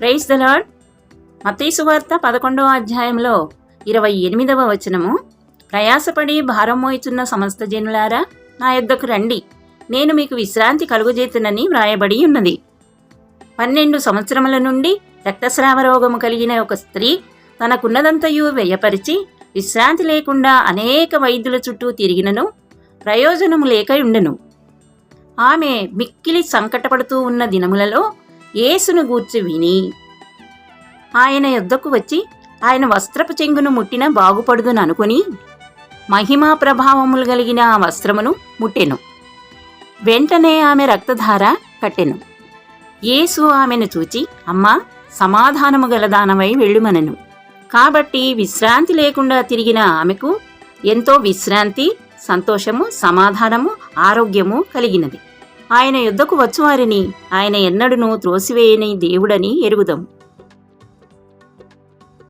Praise the lord. వార్త పదకొండవ అధ్యాయంలో ఇరవై ఎనిమిదవ వచనము. ప్రయాసపడి భారం మోయుచున్న సమస్త జనులారా నా యొద్దకు రండి. నేను మీకు విశ్రాంతి కలుగుజేతునని వ్రాయబడి ఉన్నది. పన్నెండు సంవత్సరముల నుండి రక్తస్రావ రోగము కలిగిన ఒక స్త్రీ తనకున్నదంతయు వ్యయపరిచి విశ్రాంతి లేకుండా అనేక వైద్యుల చుట్టూ తిరిగినను ప్రయోజనము లేక ఉండెను ఆమె మిక్కిలి సంకటపడుతూ ఉన్న దినములలో యేసును గూర్చి విని ఆయన యుద్ధకు వచ్చి ఆయన వస్త్రపు చెంగును ముట్టిన బాగుపడుదుననుకుని మహిమా ప్రభావములు కలిగిన ఆ వస్త్రమును ముట్టెను. వెంటనే ఆమె రక్తధార కట్టెను. యేసు ఆమెను చూచి అమ్మా సమాధానము గలదానమై వెళ్ళుమనెను. కాబట్టి విశ్రాంతి లేకుండా తిరిగిన ఆమెకు ఎంతో విశ్రాంతి సంతోషము సమాధానము ఆరోగ్యము కలిగినది. ఆయన యుద్ధకు వచ్చువారిని. ఆయన ఎన్నడూనూ త్రోసివేయని దేవుడని ఎరుగుదాం.